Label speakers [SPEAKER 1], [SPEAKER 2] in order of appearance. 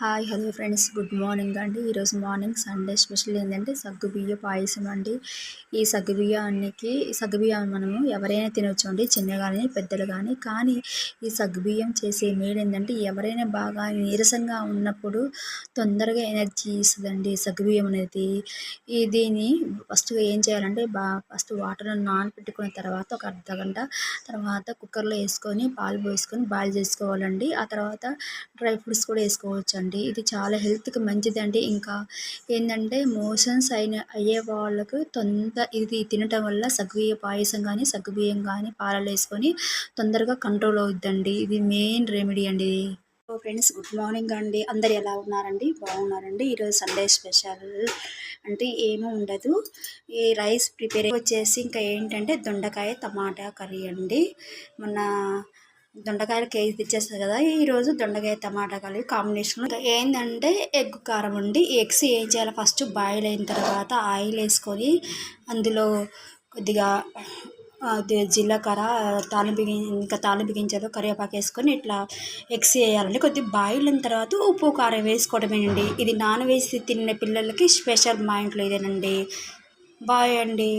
[SPEAKER 1] Hi hello friends. Good morning అండి. ఈరోజు morning Sunday special ఏంటంటే సగ్గుబియ్య పాయసం అండి. ఈ సగ్గుబియ్యానికి సగ్గుబియ్యం మనము ఎవరైనా తినొచ్చు అండి. చిన్న కానీ పెద్దలు కానీ కానీ ఈ సగ్గుబియ్యం చేసే మేలు ఏంటంటే ఎవరైనా బాగా నీరసంగా ఉన్నప్పుడు తొందరగా ఎనర్జీ ఇస్తుందండి సగ్గుబియ్యం అనేది. ఈ దీన్ని ఫస్ట్గా ఏం చేయాలంటే బా ఫస్ట్ వాటర్ నానబెట్టుకున్న తర్వాత ఒక అర్ధ గంట తర్వాత కుక్కర్లో వేసుకొని పాలు పోసుకొని బాయిల్ చేసుకోవాలండి. ఆ తర్వాత డ్రై ఫ్రూట్స్ కూడా వేసుకోవచ్చు అండి. ఇది చాలా హెల్త్కి మంచిదండి. ఇంకా ఏంటంటే మోషన్స్ అయిన అయ్యే వాళ్ళకు తొందర ఇది తినటం వల్ల సగ్గుబియ్య పాయసం కానీ సగ్గుబియ్యం కానీ పాలలో వేసుకొని తొందరగా కంట్రోల్ అవుద్దండి. ఇది మెయిన్ రెమెడీ అండి. ఓ ఫ్రెండ్స్ గుడ్ మార్నింగ్ అండి. అందరు ఎలా ఉన్నారండి? బాగున్నారండి. ఈరోజు సండే స్పెషల్. అంటే ఏమీ ఉండదు. ఈ రైస్ ప్రిపేర్ వచ్చేసి ఇంకా ఏంటంటే దొండకాయ టమాటా కర్రీ అండి. మన దొండకాయలు కేజీ తెచ్చేస్తుంది కదా ఈరోజు దొండకాయ టమాటా కలిపి కాంబినేషన్లో. ఏంటంటే ఎగ్ కారం అండి ఎగ్స్ ఏం చేయాలి? ఫస్ట్ బాయిల్ అయిన తర్వాత ఆయిల్ వేసుకొని అందులో కొద్దిగా జీలకర్ర తాలింపు ఇంకా తాలింపు గింజలు కరివేపాకు వేసుకొని ఇట్లా ఎగ్స్ వేయాలండి. కొద్దిగా బాయిల్ అయిన తర్వాత ఉప్పు కారం వేసుకోవడమేనండి. ఇది నాన్ వెజ్ తిన్న పిల్లలకి స్పెషల్ మా ఇంట్లో ఇదేనండి. బాయ్ అండి.